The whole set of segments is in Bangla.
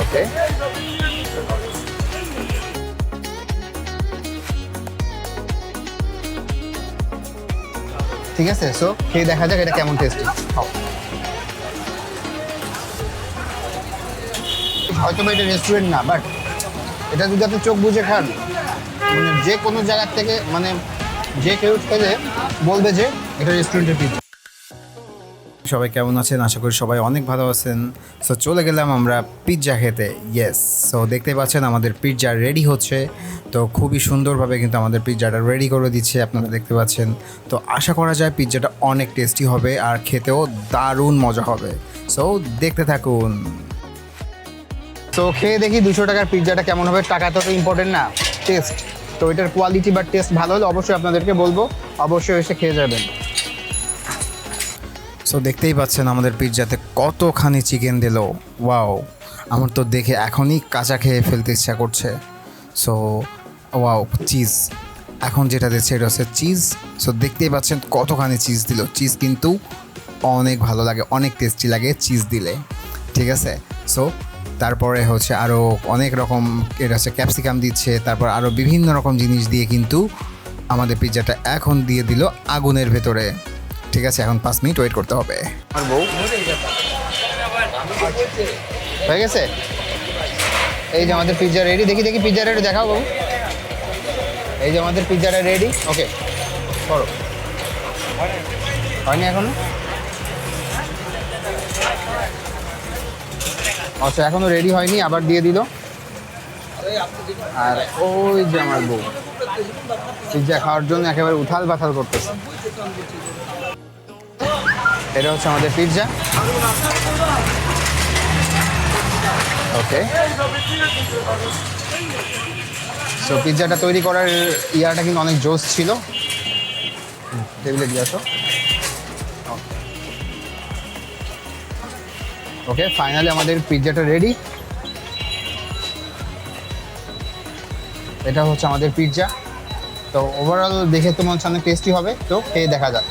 ওকে ঠিক আছে সো খেয়ে দেখা যাক এটা কেমন টেস্টি হয়তো বা এটা রেস্টুরেন্ট না বাট এটা যদি আপনি চোখ বুঝে খান মানে যে কোনো জায়গার থেকে মানে যে কেউ খেলে বলবে যে এটা রেস্টুরেন্টের পিৎজা সবাই কেমন আছেন? আশা করি সবাই অনেক ভালো আছেন। সো চলে গেলাম আমরা পিৎজা খেতে। ইয়েস সো দেখতে পাচ্ছেন আমাদের পিৎজা রেডি হচ্ছে। তো খুবই সুন্দরভাবে কিন্তু আমাদের পিৎজাটা রেডি করে দিচ্ছে আপনারা দেখতে পাচ্ছেন। তো আশা করা যায় পিৎজাটা অনেক টেস্টি হবে আর খেতেও দারুণ মজা হবে। সো দেখতে থাকুন। তো খেয়ে দেখি দুশো টাকার পিৎজাটা কেমন হবে? টাকা তো ইম্পর্টেন্ট না টেস্ট তো এটার কোয়ালিটি বা টেস্ট ভালো হলে অবশ্যই আপনাদেরকে বলব। অবশ্যই এসে খেয়ে যাবেন। সো দেখতেই পাচ্ছেন আমাদের পিৎজাতে কতখানি চিকেন দিল। ওয়াও আমার তো দেখে এখনই কাঁচা খেয়ে ফেলতে ইচ্ছা করছে। সো ওয়াও চিজ এখন যেটা দিচ্ছে, এটা হচ্ছে চিজ সো দেখতেই পাচ্ছেন কতখানি চিজ দিল। চিজ কিন্তু অনেক ভালো লাগে, অনেক টেস্টি লাগে চিজ দিলে। ঠিক আছে? সো তারপরে হচ্ছে আরও অনেক রকম এটা হচ্ছে ক্যাপসিকাম দিচ্ছে, তারপর আরও বিভিন্ন রকম জিনিস দিয়ে কিন্তু আমাদের পিৎজাটা এখন দিয়ে দিল আগুনের ভেতরে। ঠিক আছে, এখন পাঁচ মিনিট ওয়েট করতে হবে। হয়ে গেছে? এই যে আমাদের পিৎজা রেডি দেখি দেখি পিৎজা রেডি দেখাও বাবু এই যে আমাদের পিৎজাটা রেডি ওকে করো। হয়নি এখনও? আচ্ছা এখনও রেডি হয়নি, আবার দিয়ে দিল। আর ওই যে আমার বউ পিৎজা খাওয়ার জন্য একেবারে উথাল পাথাল করতেছে। এটা হচ্ছে আমাদের পিৎজা ওকে সো পিৎজাটা তৈরি করার ইয়াটা কিন্তু অনেক জোস ছিল। টেবিলে দিয়ে আসো। ওকে ফাইনালি আমাদের পিৎজাটা রেডি এটা হচ্ছে আমাদের পিৎজা তো ওভারঅল দেখে তো মনে হচ্ছে টেস্টি হবে। তো খেয়ে দেখা যাক।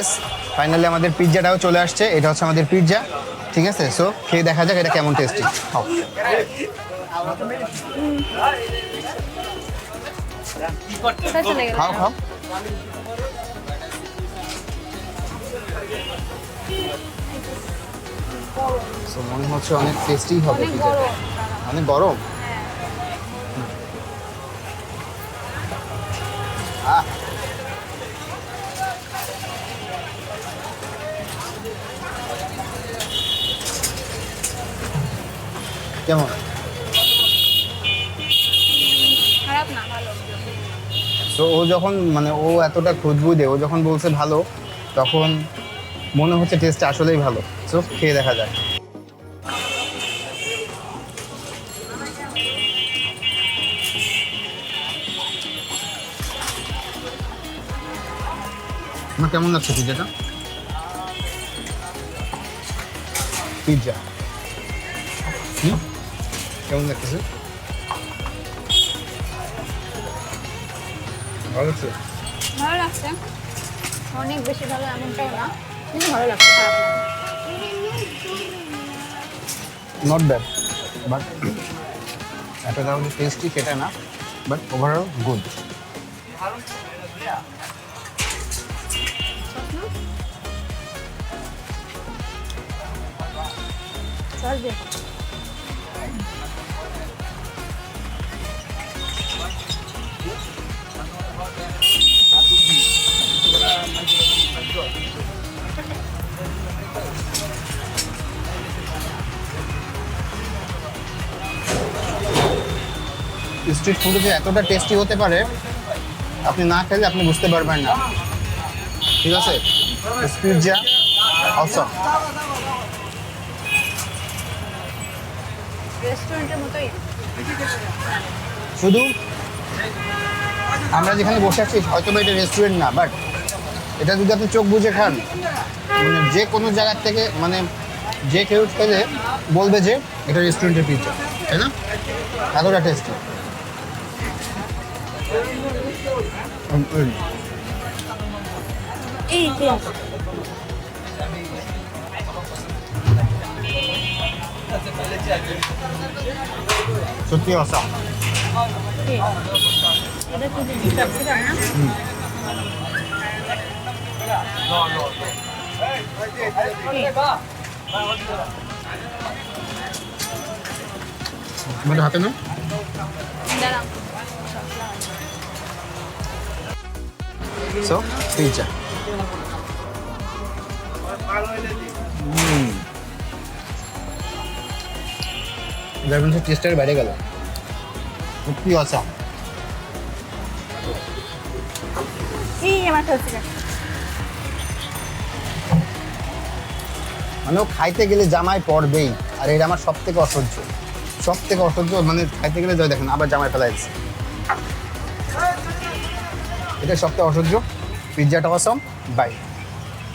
এস ফাইনালি আমাদের পিৎজাটাও চলে আসছে। এটা হচ্ছে আমাদের পিৎজা ঠিক আছে? সো খেয়ে দেখা যাক এটা কেমন টেস্টি কোথায় খাও খাও So, মনে হচ্ছে অনেক টেস্টি হবে পিৎজাটা অনেক গরম? আহ! কেমন? তো ও যখন মানে ও এতটা খুশবু দেয় ও যখন বলছে ভালো তখন মনে হচ্ছে টেস্ট আসলেই ভালো। সো খেয়ে দেখা যায়। আমার কেমন লাগছে পিৎজাটা পিৎজা হুম? কেমন লাগতেছে? ভালো লাগছে? ভালো লাগছে। অনেক বেশি ভালো এমনটাও না, কিন্তু ভালো লাগছে, খারাপ নট ব্যাড বাট এতটা হলে টেস্টি সেটা না but overall good sauce street ফুডে যে এতটা টেস্টি হতে পারে আপনি না খেলে আপনি বুঝতে পারবেন না। ঠিক আছে? পিৎজা অসম শুধু আমরা যেখানে বসে আছি হয়তো বা এটা রেস্টুরেন্ট না বাট এটা যদি আপনি চোখ বুঝে খান মানে যে কোনো জায়গার থেকে মানে যে কেউ খেলে বলবে যে এটা রেস্টুরেন্টের পিৎজা তাই না? এতটা টেস্টি এই যে সত্যি অসাম এটা কি জিনিস ক্যাপসিকাম না আমাদের হাতে না দাঁড়াও সো পিৎজা ড্রাগনসের টেস্টের বাইরে গেল। সত্যি ক্যাপসিকাম মানে ও খাইতে গেলে জামাই পড়বেই আর এটা আমার সব থেকে অসহ্য। সব থেকে অসহ্য মানে খাইতে গেলে জয় দেখেন আবার জামাই ফেলা যাচ্ছে এটা সবথেকে অসহ্য। পিৎজাটা অসম বাই